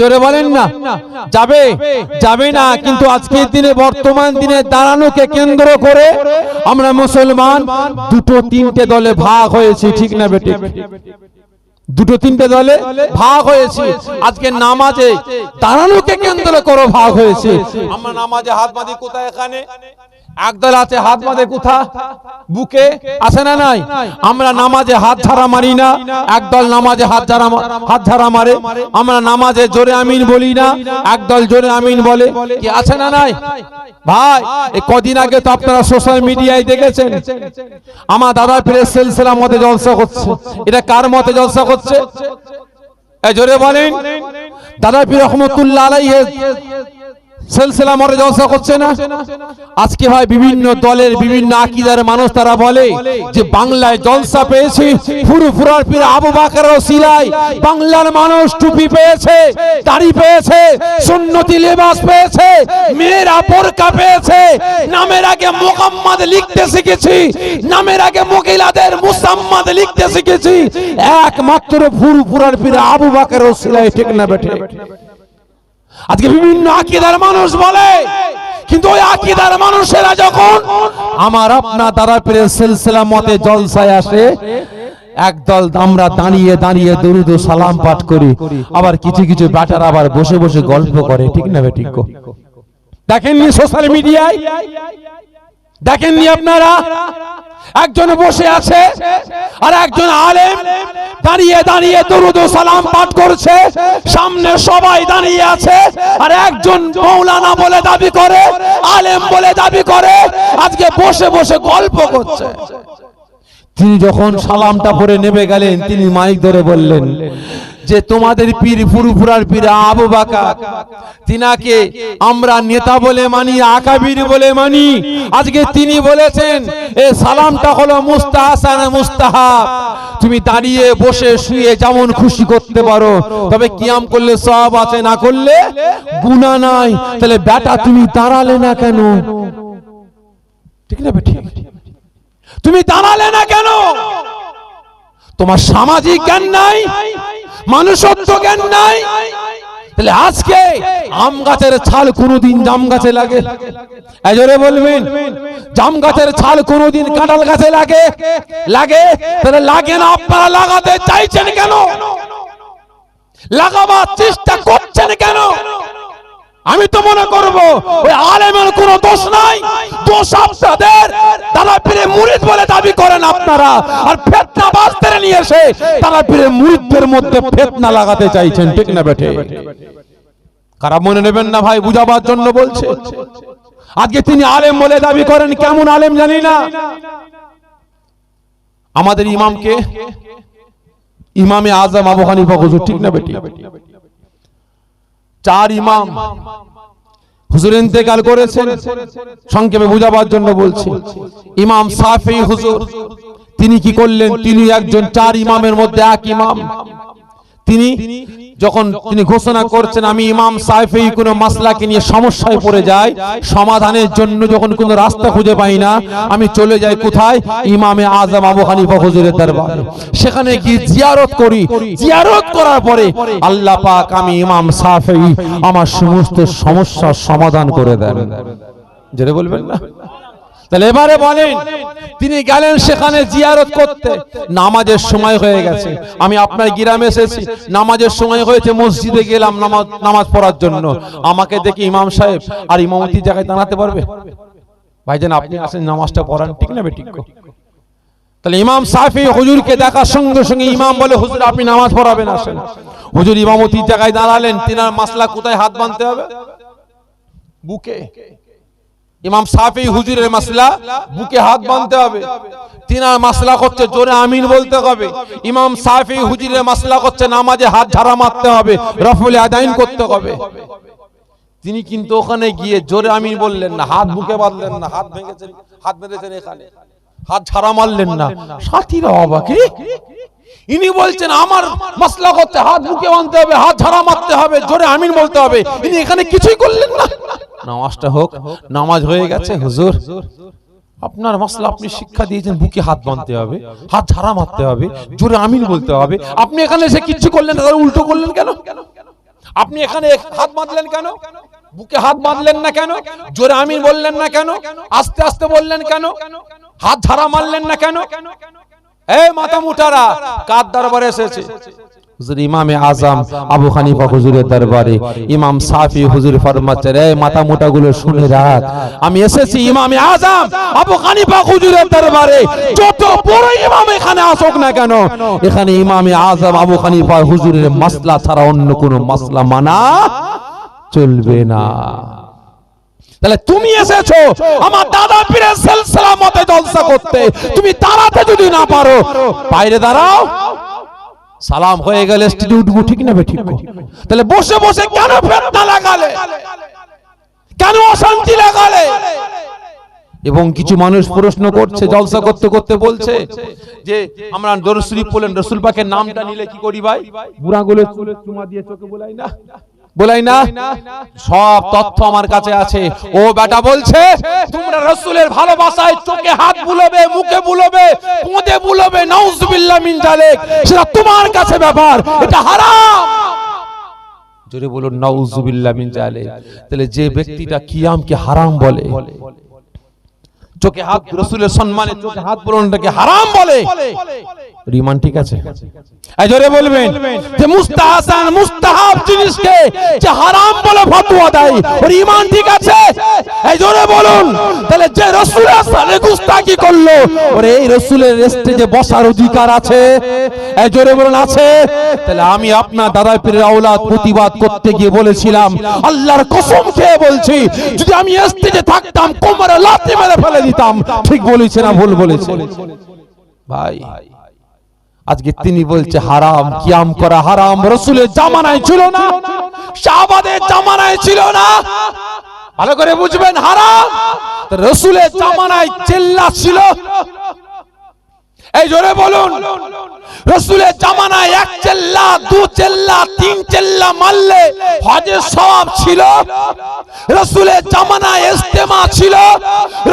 জোরে বলেন না। যাবে যাবে না, কিন্তু আজকের দিনে, বর্তমান দিনে দাঁড়ানোকে কেন্দ্র করে আমরা মুসলমান দুটো তিনটে দলে ভাগ হয়েছি, ঠিক না বেটে দুটো তিনটে দলে ভাগ হয়েছে। আজকে নামাজে দাঁড়ানোকে কেন্দ্র করে ভাগ হয়েছে। আমরা নামাজে হাত বাঁধি কোথায় এখানে? একদল আছে, হাত বাঁধে কোথা? বুকে আছে না নাই? আমরা নামাজে হাত ঝাড়া মারি না। একদল নামাজে হাত ঝাড়া হাত ঝাড়া মারে। আমরা নামাজে জোরে আমিন বলি না। একদল জোরে আমিন বলে কি আছে না নাই? ভাই, এই কদিন আগে তো আপনারা সোশ্যাল মিডিয়ায় দেখেছেন। আমার দাদা প্রেস সিলসিলা মতে জলসা করছে। এটা কার মতে জলসা করছে? জোরে বলেন। দাদা পীর রহমতুল্লাহ আলাইহি সিলসিলা মতে জলসা করছে না? আজকে ভাই বিভিন্ন দলের বিভিন্ন আকীদার মানুষ তারা বলে যে বাংলায় জলসা পেয়েছি, ফুরু ফুরার পীর আবু বাকার সিলাই। বাংলার মানুষ টুপি পেয়েছে, দাড়ি পেয়েছে, সুন্নতি লেবাস পেয়েছে, মেয়েরা বোরকা পেয়েছে। নামের আগে মোহাম্মদ লিখতে শিখেছি, নামের আগে মহিলাদের মুসাম্মদ লিখতে শিখেছি। একমাত্র ফুরু ফুরার পীর আবু বাকার সিলাই ঠিক না বেঠে আজকে বিভিন্ন আকিদার মানুষ বলে, কিন্তু ওই আকিদার মানুষেরা যখন আমার আপনার দ্বারা পেরে সিলসিলা মতে জলসায় আসে, একদল আমরা দাঁড়িয়ে দাঁড়িয়ে দরুদ ও সালাম পাঠ করি, আবার কিছু কিছু ব্যাটার আবার বসে বসে গল্প করে, ঠিক না বেঠিক দেখেননি সোশ্যাল মিডিয়ায় দেখেননি আপনারা? একজন বসে আছে আর একজন আলেম দাঁড়িয়ে দাঁড়িয়ে দরুদ সালাম পাঠ করছে, সামনে সবাই দাঁড়িয়ে আছে, আর একজন মৌলানা বলে দাবি করে, আলেম বলে দাবি করে, আজকে বসে বসে গল্প করছে। তিনি যখন সালামটা পরে নেমে গেলেন, তিনি মাইক ধরে বললেন যে তোমাদের পীর ফুরফুরার পীর আবু বাকার, তিনাকে আমরা নেতা বলে মানি, আকাবির বলে মানি। আজকে তিনি বলেছেন, এ সালামটা হলো মুস্তাহাসান মুস্তাহাব। তুমি দাঁড়িয়ে বসে শুয়ে যেমন খুশি করতে পারো। তবে কিয়াম করলে সব আছে, না করলে গুনাহ নাই। তাহলে বেটা তুমি দাঁড়ালে না কেন? ঠিক না ঠিক তুমি দাঁড়ালে না কেন? তোমার সামাজিক জ্ঞান নাই মানুষত্ব জ্ঞান নাই। তাহলে আজকে আম গাছের ছাল কোনোদিন জাম গাছে লাগে? এজরে বলবেন, জাম গাছের ছাল কোনোদিন কাঁঠাল গাছে লাগে? লাগে? তাহলে লাগে না, আপনারা লাগাতে চাইছেন কেন? লাগাবার চেষ্টা করছেন কেন? আমি তো মনে করব, ওই আলেমের কোনো দোষ নাই। দোষ আপনাদের। তারা পীরে মুরিদ বলে দাবি করেন আপনারা। আর ফেতনা বাজতে নিয়ে এসে তারা পীরে মুরিদদের মধ্যে ফেতনা লাগাতে চাইছেন, ঠিক না বেঠে? কারা মনে নেবেন না ভাই, বুঝাবার জন্য বলছে। আজকে তিনি আলেম বলে দাবি করেন, কেমন আলেম জানি না। আমাদের ইমামকে, ইমামে আজম আবু হানিফা হুজুর, ঠিক না বেটি চার ইমাম হুজুর ইন্তেকাল করেছেন, সংক্ষেপে বুঝাবার জন্য বলছি। ইমাম সাফি হুজুর, তিনি কি করলেন? তিনি একজন চার ইমামের মধ্যে এক ইমাম। তিনি যখন তিনি ঘোষণা করছেন আমি ইমাম সাহেফি কোনো মাসলাকে নিয়ে সমস্যায় পড়ে যাই সমাধানের জন্য যখন কোনো রাস্তা খুঁজে পাই না আমি চলে যাই কোথায়? ইমামে আজম আবু হানিফা হুজুরের দরবারে। সেখানে গিয়ে জিয়ারত করি? জিয়ারত করার পরে আল্লাহ পাক আমি ইমাম সাফি আমার সমস্ত সমস্যার সমাধান করে দেন। যেটা বলবেন না? তাহলে এবারে বলেন, তিনি গেলেন সেখানে জিয়ারত করতে। নামাজের সময় হয়ে গেছে। আমি আপনার গ্রামে এসেছি। নামাজের সময় হয়েছে, মসজিদে গেলাম নামাজ নামাজ পড়ার জন্য। আমাকে দেখি ইমাম সাহেব, আর ইমামতির জায়গায় দাঁড়াতে পারবে? ভাইজান, আপনি আসেন, নামাজটা পড়ান, ঠিক না ঠিক তাহলে ইমাম সাফি হুজুরকে দেখার সঙ্গে সঙ্গে ইমাম বলে, হুজুর, আপনি নামাজ পড়াবেন, আসেন। হুজুর ইমামতির জায়গায় দাঁড়ালেন, তিনার মাসলা কোথায় হাত বাঁধতে হবে? বুকে। ইমাম সাফি হুজুরের মাসলা, বুকে হাত বাঁধতে হবে। তিনার মাসলা করছে জোরে আমিন বলতে হবে। ইমাম সাফি হুজুরের মাসলা করছে নামাজে হাত ঝাড়া মারতে হবে, রফুল আদাইন করতে হবে। তিনি কিন্তু ওখানে গিয়ে জোরে আমিন বললেন না, হাত বুকে বাঁধলেন না, হাত ভেঙেছেন, হাত বেঁধেছেন এখানে। হাত ঝাড়া মারলেন না। সাথীরা অবাকে। ইনি বলছেন, আমার মশলা করতে হাত বুকে বাঁধতে হবে, হাত ঝাড়া মারতে হবে, জোরে আমিন বলতে হবে। ইনি এখানে কিছুই করলেন না। নামাজটা হোক, নামাজ হয়ে গেছে, হুজুর। আপনার মশলা আপনি শিক্ষা দিয়েছেন, বুকে হাত বাঁধতে হবে, হাত ঝাড়া মারতে হবে, জোরে আমিন বলতে হবে। আপনি এখানে এসে কিচ্ছু করলেন না উল্টো করলেন কেন? আপনি এখানে হাত বাঁধলেন কেন? বুকে হাত বাঁধলেন না কেন? জোরে আমিন বললেন না কেন? আস্তে আস্তে বললেন কেন? হাত ঝাড়া মারলেন না কেন? এই মাথা মুটারা, কার দরবারে এসেছে? হুজুর ইমামে আজম আবু হানিফা হুজুরের দরবারে। ইমাম সাফি হুজুর ফরমাচ্ছেন এই মাথা মোটা গুলো শুনে রাখ। আমি এসেছি ইমামে আজম আবু হানিফা হুজুরের দরবারে। যত বড় ইমাম এখানে আসুক না কেন এখানে ইমামে আজম আবু হানিফা হুজুরের মাসলা ছাড়া অন্য কোনো মাসলা মানা চলবে না। তাহলে তুমি এসেছ আমার দাদা পীরের সিলসিলা মতে জলসা করতে। তুমি দাঁড়াতে যদি না পারো বাইরে দাঁড়াও। সালাম হয়ে গেলে উঠবো ঠিক না বে ঠিক তাহলে বসে বসে কেন ফেতনা লাগালে? কেন অশান্তি লাগালে? এবং কিছু মানুষ প্রশ্ন করছে, জলসা করতে করতে বলছে যে, আমরা শরীফ বলেন রসুল পাকের নামটা নিলে কি করি ভাই? বুড়াগুলো চুমা দিয়ে চোখে বলাই না? বলাই না? সব তথ্য আমার কাছে আছে। ও বেটা বলছে তোমরা রসুলের ভালোবাসায় চোখে হাত বুলবে মুখে বুলবে পোঁদে বুলবে নাউজুবিল্লাহ মিন জালিক সেটা তোমার কাছে ব্যাপার। এটা হারাম। জোরে বলুন নাউজুবিল্লাহ মিন জালিক তাহলে যে ব্যক্তিটা কিয়ামকে হারাম বলে চোখে হাত রসুলের সম্মানে চোখে হাত বুলানোটাকে হারাম বলে রিমান ঠিক আছে? এই জোরে বলবেন যে মুস্তাহাসান মুস্তাহাব জিনিসকে যে হারাম বলে ফতোয়া দেয় ওর ঈমান ঠিক আছে? এই জোরে বলুন। তাহলে যে রাসূলের সাথে গুস্তাকি করল ওর এই রাসূলের স্টেজে বসার অধিকার আছে এই জোরে বলুন আছে? তাহলে আমি আপনার দাদা পীরের আওলাদ প্রতিবাদ করতে গিয়ে বলেছিলাম আল্লাহর কসম খেয়ে বলছি যদি আমি স্টেজে থাকতাম কোমরে লাথি মেরে ফেলে দিতাম। ঠিক বলেছে না ভুল বলেছে। ভাই আজকে তিনি বলছে হারাম কিয়াম করা হারাম রসুলের জামানায় ছিল না। শাহবাদের জামানায় ছিল না। ভালো করে বুঝবেন হারাম। রসুলের জামানায় চেল্লা ছিল। এই জোরে বলুন। রসুলের জামানায় এক চেল্লা, দু চেল্লা, তিন চেল্লা মারলে হজের সওয়াব ছিল। রসুলের জামানায় ইস্তেমা ছিল।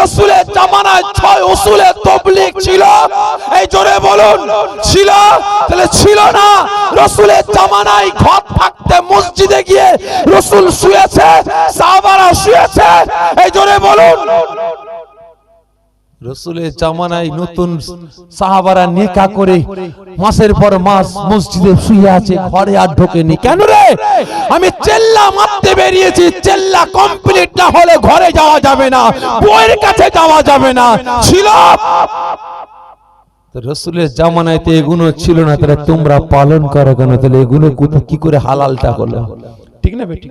রসুলের জামানায় ছয় উসুলের তবলিগ ছিল। এই জোরে বলুন, ছিল? তাহলে ছিল না। রসুলের জামানায় ঘর থাকতে মসজিদে গিয়ে রসুল শুয়েছে, সাহাবারা শুয়েছে। এই জোরে বলুন। রসুলের জামানায় নতুন সাহাবারা নিকা করে মাসের পর মাস মসজিদে শুয়ে আছে ঘরে আর ঢোকেনি। কেন রে? আমি চেল্লা মারতে বেরিয়েছি চেল্লা কমপ্লিট না হলে ঘরে যাওয়া যাবে না বইয়ের কাছে যাওয়া যাবে না ছিল। রসুলের জামানায় তো এগুলো ছিল না তাহলে তোমরা পালন করো কেন? তাহলে এগুলো কি করে হালালটা হলো? ঠিক না বেটি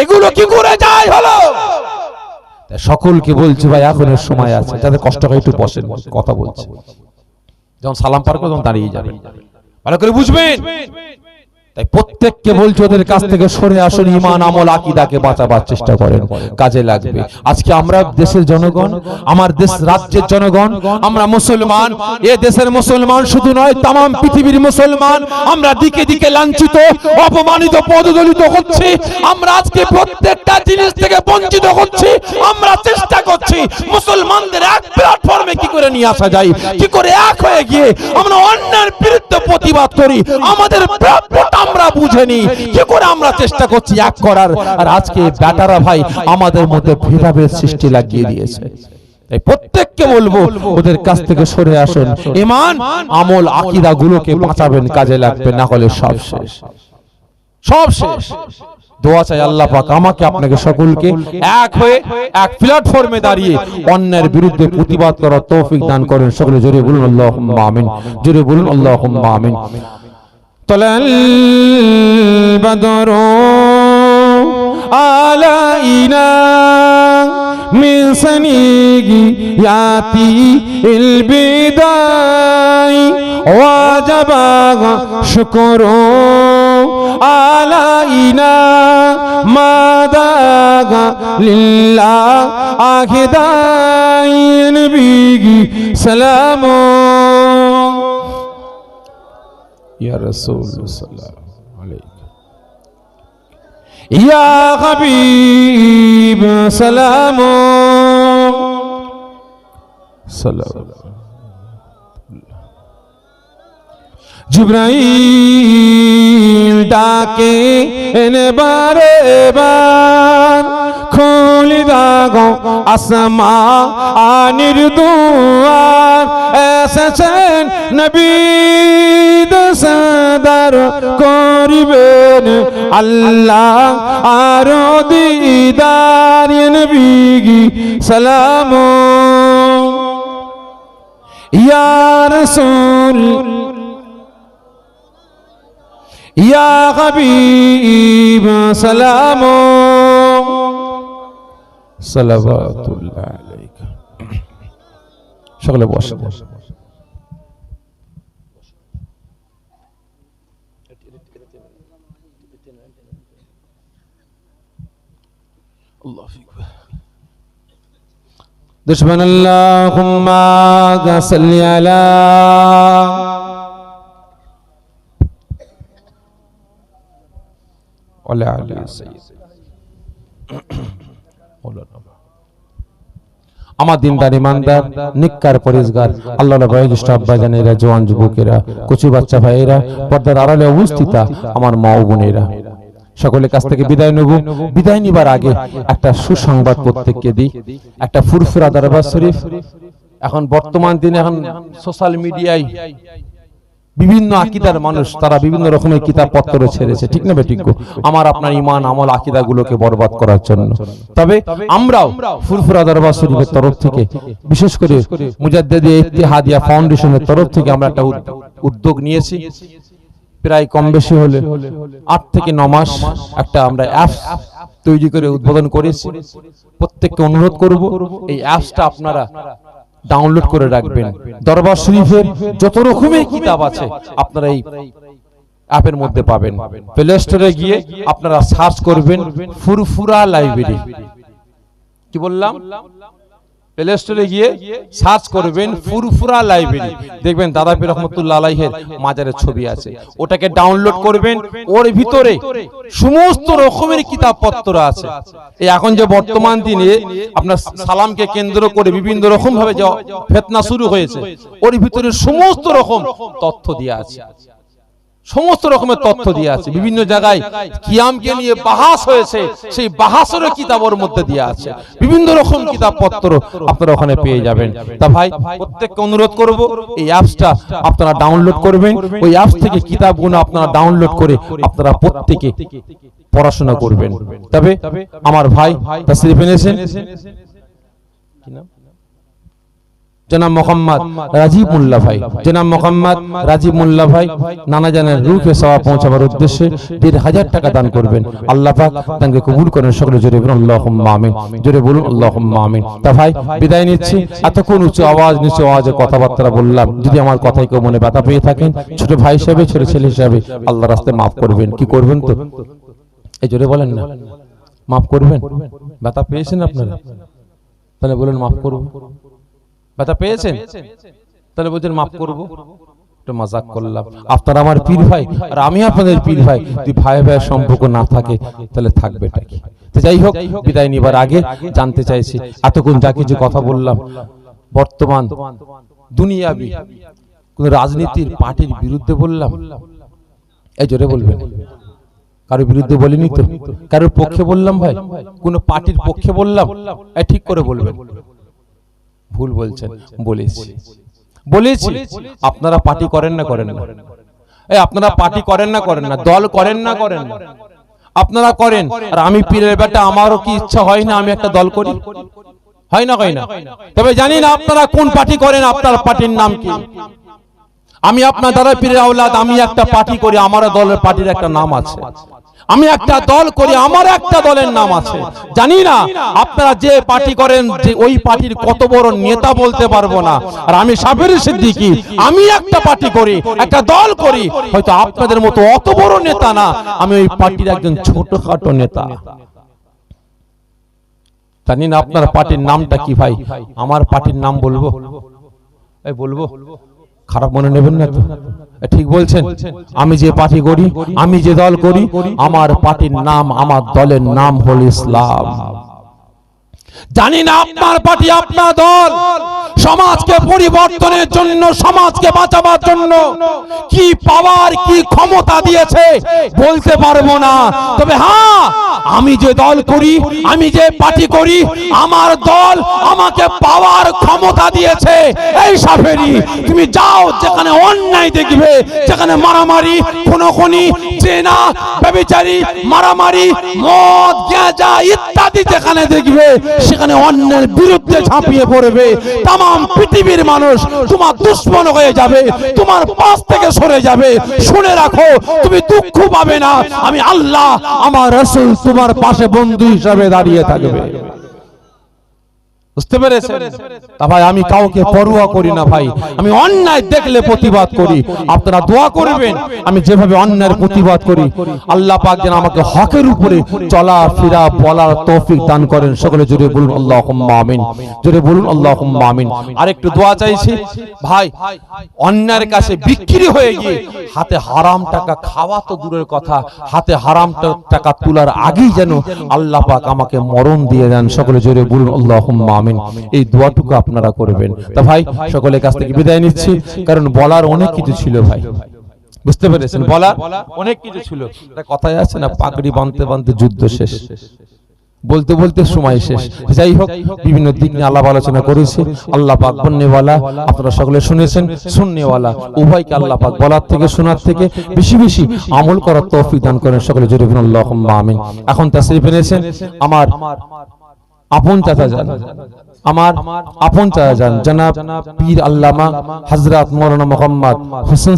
এগুলো কি করে যায় হলো? সকলকে বলছে ভাই, এখনের সময় আছে যাদের কষ্ট হয় একটু বসেন, কথা বলছে। যখন সালাম পার করে তখন দাঁড়িয়ে যাবে। ভালো করে বুঝবেন? তাই প্রত্যেককে বলছি, ওদের কাছ থেকে সরে আসুন ইমান আমল, আকিদাকে বাঁচাবার চেষ্টা করেন। কাজে লাগবে। আজকে আমরা দেশের জনগণ, আমার দেশ রাজ্যের জনগণ, আমরা মুসলমান, এ দেশের মুসলমান শুধু নয় তাম পৃথিবীর মুসলমান, আমরা দিকে দিকে লাঞ্ছিত, অপমানিত, পদদলিত হচ্ছি। আমরা আজকে প্রত্যেকটা জিনিস থেকে বঞ্চিত হচ্ছি। আমরা চেষ্টা করছি মুসলমানদের এক প্ল্যাটফর্মে কি করে নিয়ে আসা যায়, কি করে এক হয়ে গিয়ে আমরা অন্যের বিরুদ্ধে প্রতিবাদ করি। আমাদের প্রাপ্যটা আমরা বুঝেনি কি করে আমরা চেষ্টা করছি এক করার? আর আজকে ব্যাটারা ভাই আমাদের মধ্যে ভেদাভেদ সৃষ্টি লাগিয়ে দিয়েছে। প্রত্যেককে বলব, ওদের কাছ থেকে সরে আসুন। ইমান, আমল আকিদা গুলোকে বাঁচাবেন, কাজে লাগবে, না হলে সব শেষ। সব শেষ। দোয়া চাই আল্লাহ পাক আমাকে, আপনাকে সকলকে এক হয়ে, এক প্ল্যাটফর্মে দাঁড়িয়ে অন্যের বিরুদ্ধে প্রতিবাদ করার তৌফিক দান করেন। সকলে জোরে বলুন আল্লাহুম্মা আমিন। জোরে বলুন আল্লাহুম্মা আমিন। طلع البدر علينا من سنياتي البداي وجب شكر علينا ما داغ لله أهداي نبي سلام ইয়া রাসূল সাল্লাল্লাহু আলাইহি ইয়া হাবিব সালাম। সালাম। জুবরাইল ডাকে এনে বারে বার। দাগো আসমা আনির দুয়ার এসেছেন নবী সাদার করিবেন। আল্লাহ আর দিদার ইয়া নবী সালাম। ইয়া রাসূল, ইয়া হাবিব সালাম। صلوات الله عليك شغله بوصل الله فيك. دشمن اللهم صل على ولا سيدنا. আমার দিনদার ইমানদার, নিকার পরিষ্কার আল্লাহ বয়োজ্যেষ্ঠ আব্বাজানেরা জওয়ান যুবকেরা, কচি বাচ্চা ভাইয়েরা, পর্দার আড়ালে অবস্থিতা আমার মা বোনেরা। সকলের কাছ থেকে বিদায় নেব। বিদায় নিবার আগে একটা সুসংবাদ প্রত্যেককে দিই। একটা ফুরফুরা দরবার শরীফ। এখন বর্তমান দিনে এখন সোশ্যাল মিডিয়ায় বিভিন্ন আকিদার মানুষ, তারা বিভিন্ন রকমের কিতাব পত্র ছেড়েছে, ঠিক না ঠিক আমার আপনার ইমান, আমল আকিদা গুলোকে বরবাদ করার জন্য। তবে আমরাও ফুরফুরা দরবার শরীফের তরফ থেকে, বিশেষ করে মুজাদ্দেদি ইত্তেহাদিয়া ফাউন্ডেশনের তরফ থেকে আমরা একটা উদ্যোগ নিয়েছি। প্রায় কম বেশি হলে আট থেকে ন মাস একটা আমরা অ্যাপস তৈরি করে উদ্বোধন করেছি। প্রত্যেককে অনুরোধ করব, এই অ্যাপসটা আপনারা ডাউনলোড করে রাখবেন। দরবার শরীফের যত রকমের কিতাব আছে আপনারা এই অ্যাপের মধ্যে পাবেন। প্লে স্টোরে গিয়ে আপনারা সার্চ করবেন ফুরফুরা লাইব্রেরি। কি বললাম? প্লে স্টোরে গিয়ে সার্চ করবেন ফুরফুরা লাইব্রেরি দেখবেন দাদা পীর রহমতুল্লাহ আলাইহের মাজারের ছবি আছে। ওটাকে ডাউনলোড করবেন, ওর ভিতরে সমস্ত রকমের কিতাবপত্র আছে। এই এখন যে বর্তমান দিনে আপনার সালামকে কেন্দ্র করে বিভিন্ন রকম ভাবে যে ফেতনা শুরু হয়েছে, ওর ভিতরে সমস্ত রকম তথ্য দিয়ে আছে। সমস্ত রকমের তথ্য দিয়ে আছে। বিভিন্ন জায়গায় কিয়ামকে নিয়ে বাহাস হয়েছে। সেই বাহাসেরও কিতাবের মধ্যে দিয়ে আছে। বিভিন্ন রকম কিতাব পত্র আপনারা ওখানে পেয়ে যাবেন। তা ভাই প্রত্যেককে অনুরোধ করব এই অ্যাপসটা আপনারা ডাউনলোড করবেন। ওই অ্যাপস থেকে কিতাবগুলো আপনারা ডাউনলোড করে আপনারা প্রত্যেকে পড়াশোনা করবেন। তবে আমার ভাই তাসরিফ এনেছেন কি নাম? জনাব মোহাম্মদ রাজীব মোল্লা ভাই। জনাব মোহাম্মদ রাজীব মোল্লা ভাই, নানা জানের রূপে সওয়া পৌঁছাবার উদ্দেশ্যে দেড় হাজার টাকা দান করবেন। আল্লাহ পাক দানকে কবুল করেন, সকলে জোরে বলুন, আল্লাহুম্মা আমিন। জোরে বলুন, আল্লাহুম্মা আমিন। তা ভাই, বিদায় নিচ্ছি। এতক্ষণ উচ্চ আওয়াজ, নিচু আওয়াজে কথাবার্তা বললাম। যদি আমার কথায় কেউ মনে ব্যথা পেয়ে থাকেন, ছোট ভাই হিসেবে ছোট ছেলে হিসেবে আল্লাহ রাস্তায় মাফ করবেন। কি করবেন তো? এই জোরে বলেন না। মাফ করবেন? ব্যথা পেয়েছেন আপনারা? তাহলে বলুন, মাফ করব। ব্যথা পেয়েছেন? তাহলে বলছেন, মাফ করব। একটু মজাক করলাম। আপনার আমার পীর ভাই, আর আমি আপনাদের পীর ভাই। যদি ভাই ভাইয়ের সম্পর্ক না থাকে, তাহলে থাকবে কি? তো যাই হোক, বিদায় নিবার আগে জানতে চাইছি, এতক্ষণ যা কিছু কথা বললাম, বর্তমান দুনিয়াবি কোন রাজনীতির পার্টির বিরুদ্ধে বললাম? এই জোরে বলবেন। কারও বিরুদ্ধে বলিনি তো? কারোর পক্ষে বললাম ভাই? কোন পার্টির পক্ষে বললাম? এই ঠিক করে বলবেন। ভুল বলছেন বলেছি। বলেছি। আপনারা পার্টি করেন না করেন না। এই আপনারা পার্টি করেন না করেন না। দল করেন না করেন না। আপনারা করেন। আর আমি পীরের বেটা আমারও কি ইচ্ছা হয় না আমি একটা দল করি? হয় না হয় না। তবে জানি না আপনারা কোন পার্টি করেন আপনার পার্টির নাম কি? আমি আপনার দ্বারা পীরের আওলাদ আমি একটা পার্টি করি আমার দলের পার্টির একটা নাম আছে। আমি একটা দল করি আমার একটা দলের নাম আছে। জানি না আপনারা যে পার্টি করেন যে ওই পার্টির কত বড় নেতা বলতে পারব না। আর আমি সাবের সিদ্দিকি আমি একটা পার্টি করি একটা দল করি। হয়তো আপনাদের মতো অত বড় নেতা না আমি ওই পার্টির একজন ছোটখাটো নেতা। জানি না আপনার পার্টির নামটা কি ভাই? আমার পার্টির নাম বলব? বলব। খারাপ মনে নেবেন না ঠিক বলছেন? আমি যে পার্টি করি, আমি যে দল করি, আমার পার্টির নাম, আমার দলের নাম হল ইসলাম। জানি না আপনার পার্টি, আপনার দল। সমাজকে পরিবর্তনের জন্য, সমাজকে বাঁচাবার জন্য কি পাওয়ার কি ক্ষমতা দিয়েছে বলতে পারব না। তবে হ্যাঁ আমি যে দল করি, আমি যে পার্টি করি, আমার দল আমাকে পাওয়ার ক্ষমতা দিয়েছে। এই সাফেরি, তুমি যাও যেখানে অন্যায় দেখবে, যেখানে মারামারি, খুনোখুনি, চেনা ব্যবিচারী মারামারি, মদ গেঁজা ইত্যাদি যেখানে দেখবে সেখানে অন্যের বিরুদ্ধে ঝাঁপিয়ে পড়বে। তাম পৃথিবীর মানুষ তোমার দুশ্মন হয়ে যাবে। তোমার পাশ থেকে সরে যাবে। শুনে রাখো, তুমি দুঃখ পাবে না। আমি আল্লাহ, আমার রসুল তোমার পাশে বন্ধু হিসাবে দাঁড়িয়ে থাকবে। বুঝতে পেরেছেন? তা ভাই, আমি কাউকে পরোয়া করি না ভাই। আমি অন্যায় দেখলে প্রতিবাদ করি। আপনারা দোয়া করবেন, আমি যেভাবে অন্যায়ের প্রতিবাদ করি। আল্লাহ পাক যেন আমাকে হকের উপরে চলা ফিরা বলার তৌফিক দান করেন। সকলে জুড়ে বলুন আল্লাহ আমিন। জুড়ে বলুন আল্লাহ আমিন। আরেকটু দোয়া চাইছি, ভাই, অন্যায়ের কাছে বিক্রি হয়ে গিয়ে হাতে হারাম টাকা খাওয়া তো দূরের কথা। হাতে হারাম টাকা তোলার আগেই যেন আল্লাহ পাক আমাকে মরণ দিয়ে দেন। সকলে জোরে বলুন আল্লাহ আমিন এই দোয়াটুকু আপনারা করবেন। তা ভাই সকলের কাছ থেকে বিদায় নিচ্ছি কারণ বলার অনেক কিছু ছিল ভাই। বুঝতে পেরেছেন? বলা অনেক কিছু ছিল। কথাই আছে না পাগড়ি বাঁধতে বাঁধতে যুদ্ধ শেষ। বলতে বলতে সময় শেষ। যাই হোক বিভিন্ন দিক নিয়ে আল্লাহ আলোচনা করেছে। আল্লাহ পাক বন্যেওয়ালা আপনারা সকলে শুনেছেন শুননেওয়ালা উভয়কে আল্লাহ পাক বলার থেকে শোনার থেকে বেশি বেশি আমল করার তৌফিক দান করেন সকলে। জোরে বলুন আল্লাহুম্মা আমিন। এখন তাসরিফ এনেছেন আমার আপন চাচা যান। আমার আপন চাচা যান। জনাব পীর আল্লামা হযরত মাওলানা মোহাম্মদ হোসেন